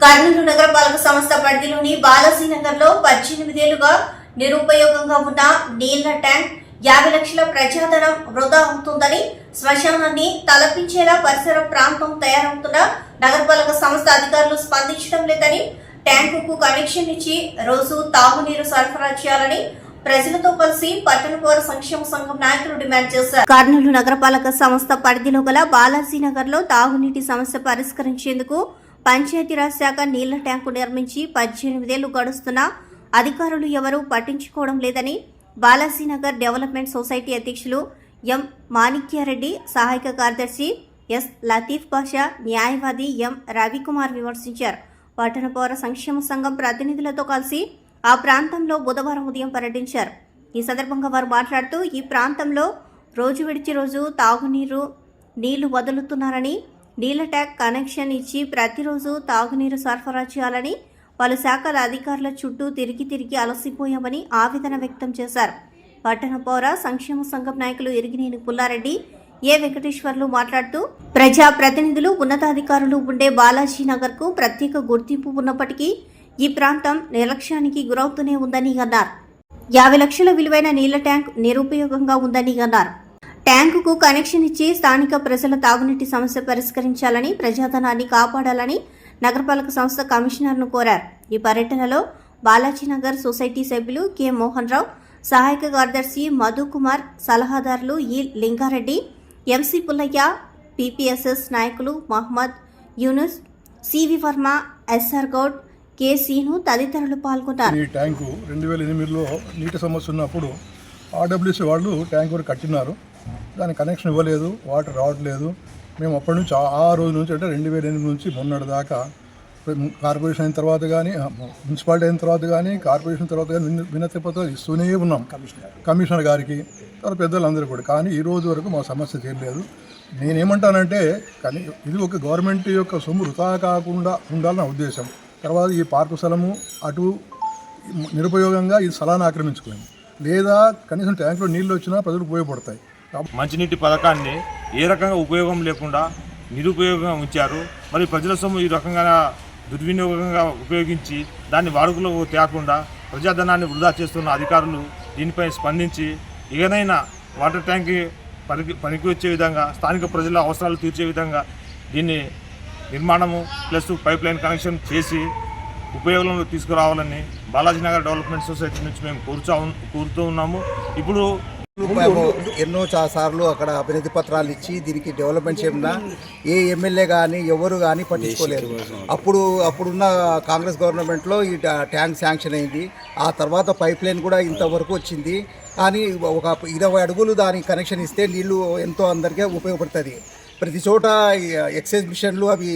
కర్నూలు నగరపాలక సంస్థ పరిధిలోని బాలాజీ నగర్లో పద్దెనిమిదేళ్ళుగా నిరుపయోగంగా ఉన్న నీళ్ళ ట్యాంక్ యాభై లక్షల ప్రజాధనం వృధా అవుతుందని శ్మశానాన్ని తలపించేలా పరిసర ప్రాంతం తయారవుతున్న నగరపాలక సంస్థ అధికారులు స్పందించడం లేదని ట్యాంకుకు కనెక్షన్ ఇచ్చి రోజు తాగునీరు సరఫరా చేయాలని ప్రజలతో కలిసి పట్టణ పౌర సంక్షేమ సంఘం నాయకులు డిమాండ్ చేశారు. కర్నూలు నగరపాలక సంస్థ పరిధిలో గల బాలాజీ నగర్లో తాగునీటి సమస్య పరిష్కరించేందుకు పంచాయతీరాజ్ శాఖ నీళ్ళ ట్యాంకు నిర్మించి పద్దెనిమిదేళ్ళు గడుస్తున్నా అధికారులు ఎవరూ పట్టించుకోవడం లేదని బాలాజీనగర్ డెవలప్మెంట్ సొసైటీ అధ్యక్షులు ఎం మాణిక్యారెడ్డి సహాయక కార్యదర్శి ఎస్ లతీఫ్ బాషా న్యాయవాది ఎం రవికుమార్ విమర్శించారు. పట్టణ పౌర సంక్షేమ సంఘం ప్రతినిధులతో కలిసి ఆ ప్రాంతంలో బుధవారం ఉదయం పర్యటించారు. ఈ సందర్భంగా వారు మాట్లాడుతూ ఈ ప్రాంతంలో రోజు విడిచి రోజు తాగునీరు నీళ్ళు వదులుతున్నారని నీళ్ళ ట్యాంక్ కనెక్షన్ ఇచ్చి ప్రతిరోజు తాగునీరు సరఫరా చేయాలని పలు శాఖల అధికారుల చుట్టూ తిరిగి తిరిగి అలసిపోయామని ఆవేదన వ్యక్తం చేశారు. పట్టణ పౌర సంక్షేమ సంఘం నాయకులు ఇరిగినేని పుల్లారెడ్డి ఏ వెంకటేశ్వర్లు మాట్లాడుతూ ప్రజా ప్రతినిధులు ఉన్నతాధికారులు ఉండే బాలాజీ నగర్కు ప్రత్యేక గుర్తింపు ఉన్నప్పటికీ ఈ ప్రాంతం నిర్లక్ష్యానికి గురవుతూనే ఉందని అన్నారు. యాభై లక్షల విలువైన నీళ్ళ ట్యాంక్ నిరుపయోగంగా ఉందని అన్నారు. ట్యాంకుకు కనెక్షన్ ఇచ్చి స్థానిక ప్రజల తాగునీటి సమస్య పరిష్కరించాలని ప్రజాధనాన్ని కాపాడాలని నగరపాలక సంస్థ కమిషనర్ను కోరారు. ఈ పర్యటనలో బాలాజీనగర్ సొసైటీ సభ్యులు కె. మోహన్ రావు సహాయక కార్యదర్శి మధుకుమార్ సలహాదారులు ఈ లింగారెడ్డి ఎంసీ పుల్లయ్య పీపీఎస్ఎస్ నాయకులు Mohammed Yunus CV Varma SR Goud K. Seenu తదితరులు పాల్గొన్నారు. ఈ ట్యాంకు రెండు వేల ఎనిమిదిలో నీటి సమస్య ఉన్నప్పుడు ఆర్డబ్ల్యూసీ వాళ్ళు ట్యాంక్ వరకు కట్టినారు. దానికి కనెక్షన్ ఇవ్వలేదు వాటర్ రావట్లేదు. మేము అప్పటి నుంచి ఆ- రోజు నుంచి అంటే రెండు వేల ఎనిమిది నుంచి మొన్నటి దాకా కార్పొరేషన్ అయిన తర్వాత కానీ మున్సిపాలిటీ అయిన తర్వాత కానీ కార్పొరేషన్ తర్వాత కానీ విన- వినతి పత్రాలు ఇస్తూనే ఉన్నాం. కమిషనర్ కమిషనర్ గారికి తర్వాత పెద్దలందరూ కూడా. కానీ ఈ రోజు వరకు మా సమస్య చేయలేదు నేనేమంటానంటే కానీ ఇది ఒక గవర్నమెంట్ యొక్క సొమ్ము వృధా కాకుండా ఉండాలని ఉద్దేశం. తర్వాత ఈ పార్కు స్థలము అటు నిరుపయోగంగా ఈ స్థలాన్ని ఆక్రమించుకుంది లేదా కనీసం ట్యాంకులో నీళ్ళు వచ్చినా ప్రజలు ఉపయోగపడతాయి. మంచినీటి పథకాన్ని ఏ రకంగా ఉపయోగం లేకుండా నిరుపయోగంగా ఉంచారు. మరి ప్రజల సొమ్ము ఈ రకంగా దుర్వినియోగంగా ఉపయోగించి దాన్ని వాడుకలో తేకుండా ప్రజాధనాన్ని వృధా చేస్తున్న అధికారులు దీనిపై స్పందించి ఇకనైనా వాటర్ ట్యాంక్ పనికి పనికి వచ్చే విధంగా స్థానిక ప్రజల అవసరాలు తీర్చే విధంగా దీన్ని నిర్మాణము ప్లస్ పైప్ లైన్ కనెక్షన్ చేసి ఉపయోగంలో తీసుకురావాలని బాలాజీ నగర్ డెవలప్మెంట్ సొసైటీ నుంచి మేము కోరుచా కోరుతూ ఉన్నాము. ఇప్పుడు మేము ఎన్నో సార్లు అక్కడ అభివృద్ధి పత్రాలు ఇచ్చి దీనికి డెవలప్మెంట్ చేయకుండా ఏ ఎమ్మెల్యే కానీ ఎవరు కానీ పట్టించుకోలేరు అప్పుడు అప్పుడున్న కాంగ్రెస్ గవర్నమెంట్లో ఈ ట్యాంక్ శాంక్షన్ అయింది. ఆ తర్వాత పైప్ లైన్ కూడా ఇంతవరకు వచ్చింది. కానీ ఒక ఇరవై అడుగులు దానికి కనెక్షన్ ఇస్తే నీళ్ళు ఎంతో అందరికీ ఉపయోగపడుతుంది. ప్రతి చోట ఎక్సైజ్ మిషన్లు అవి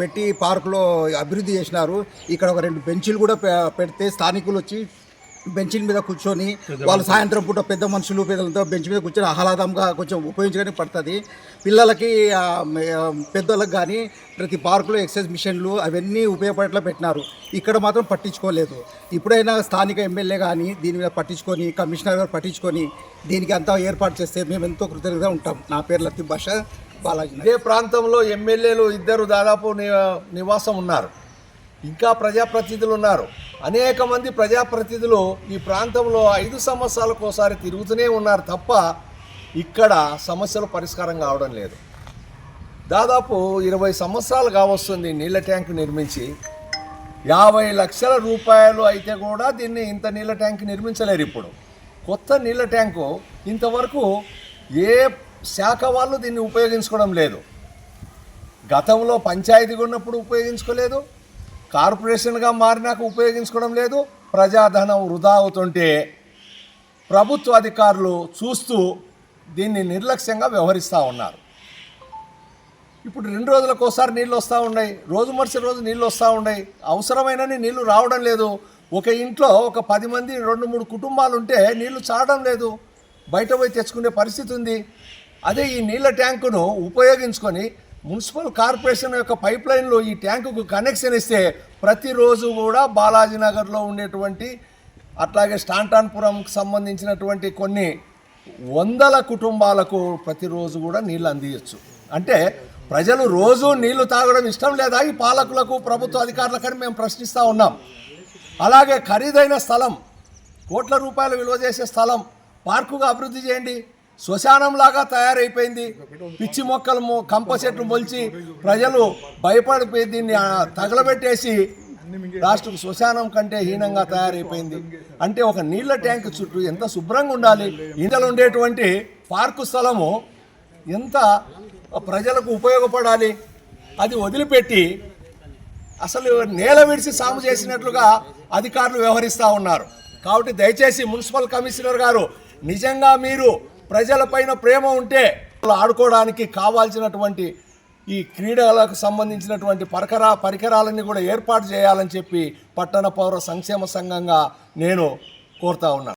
పెట్టి పార్కులో అభివృద్ధి చేసినారు. ఇక్కడ ఒక రెండు బెంచీలు కూడా పెడితే స్థానికులు వచ్చి బెంచీల మీద కూర్చొని వాళ్ళు సాయంత్రం పూట పెద్ద మనుషులు పెద్దలతో బెంచ్ మీద కూర్చొని ఆహ్లాదంగా కొంచెం ఉపయోగించడానికి పడుతుంది. పిల్లలకి పెద్దలకు కానీ ప్రతి పార్కులో ఎక్సైజ్ మిషన్లు అవన్నీ ఉపయోగపడేలా పెట్టినారు. ఇక్కడ మాత్రం పట్టించుకోలేదు. ఇప్పుడైనా స్థానిక ఎమ్మెల్యే కానీ దీని మీద పట్టించుకొని కమిషనర్ గారు పట్టించుకొని దీనికి అంతా ఏర్పాటు చేస్తే మేము ఎంతో కృతజ్ఞతగా ఉంటాం. నా పేరు లతీఫ్ భాష బాలాజీ ఇదే ప్రాంతంలో ఎమ్మెల్యేలు ఇద్దరు దాదాపు నివాసం ఉన్నారు. ఇంకా ప్రజాప్రతినిధులు ఉన్నారు. అనేక మంది ప్రజాప్రతినిధులు ఈ ప్రాంతంలో ఐదు సంవత్సరాలకు ఒకసారి తిరుగుతూనే ఉన్నారు తప్ప ఇక్కడ సమస్యలు పరిష్కారం కావడం లేదు. దాదాపు ఇరవై సంవత్సరాలు కావస్తుంది నీళ్ళ ట్యాంక్ నిర్మించి. యాభై లక్షల రూపాయలు అయితే కూడా దీన్ని ఇంత నీళ్ళ ట్యాంక్ నిర్మించలేరు ఇప్పుడు. కొత్త నీళ్ళ ట్యాంకు ఇంతవరకు ఏ శాఖ వాళ్ళు దీన్ని ఉపయోగించుకోవడం లేదు. గతంలో పంచాయతీగా ఉన్నప్పుడు ఉపయోగించుకోలేదు. కార్పొరేషన్గా మారినాక ఉపయోగించుకోవడం లేదు. ప్రజాధనం వృధా అవుతుంటే ప్రభుత్వ అధికారులు చూస్తూ దీన్ని నిర్లక్ష్యంగా వ్యవహరిస్తూ ఉన్నారు. ఇప్పుడు రెండు రోజులకు ఒకసారి నీళ్ళు వస్తూ ఉన్నాయి. రోజు మరుసటి రోజు నీళ్ళు వస్తూ ఉన్నాయి. అవసరమైనని నీళ్ళు రావడం లేదు. ఒక ఇంట్లో ఒక పది మంది రెండు మూడు కుటుంబాలు ఉంటే నీళ్ళు చాడడం లేదు. బయట పోయి తెచ్చుకునే పరిస్థితి ఉంది. అదే ఈ నీళ్ళ ట్యాంకును ఉపయోగించుకొని మున్సిపల్ కార్పొరేషన్ యొక్క పైప్ లైన్లో ఈ ట్యాంకుకు కనెక్షన్ ఇస్తే ప్రతిరోజు కూడా బాలాజీ నగర్లో ఉండేటువంటి అట్లాగే స్టాంటాన్పురంకి సంబంధించినటువంటి కొన్ని వందల కుటుంబాలకు ప్రతిరోజు కూడా నీళ్ళు అందియచ్చు. అంటే ప్రజలు రోజు నీళ్ళు తాగడం ఇష్టం లేదా? ఈ పాలకులకు ప్రభుత్వ అధికారులకని మేము ప్రశ్నిస్తూ ఉన్నాం. అలాగే ఖరీదైన స్థలం కోట్ల రూపాయలు విలువ చేసే స్థలం పార్కుగా అభివృద్ధి చేయండి. శ్మశానంలాగా తయారైపోయింది. పిచ్చి మొక్కలు కంప చెట్లు మొలిచి ప్రజలు భయపడిపోయి దీన్ని తగలబెట్టేసి రాష్ట్రకు శ్మశానం కంటే హీనంగా తయారైపోయింది. అంటే ఒక నీళ్ళ ట్యాంక్ చుట్టూ ఎంత శుభ్రంగా ఉండాలి ఇండలు ఉండేటువంటి పార్కు స్థలము ఎంత ప్రజలకు ఉపయోగపడాలి అది వదిలిపెట్టి అసలు నేల విడిచి సాము చేసినట్లుగా అధికారులు వ్యవహరిస్తూ ఉన్నారు. కాబట్టి దయచేసి మున్సిపల్ కమిషనర్ గారు నిజంగా మీరు ప్రజలపైన ప్రేమ ఉంటే ఆడుకోవడానికి కావాల్సినటువంటి ఈ క్రీడలకు సంబంధించినటువంటి పరికరా పరికరాలన్నీ కూడా ఏర్పాటు చేయాలని చెప్పి పట్టణ పౌర సంక్షేమ సంఘంగా నేను కోరుతా ఉన్నాను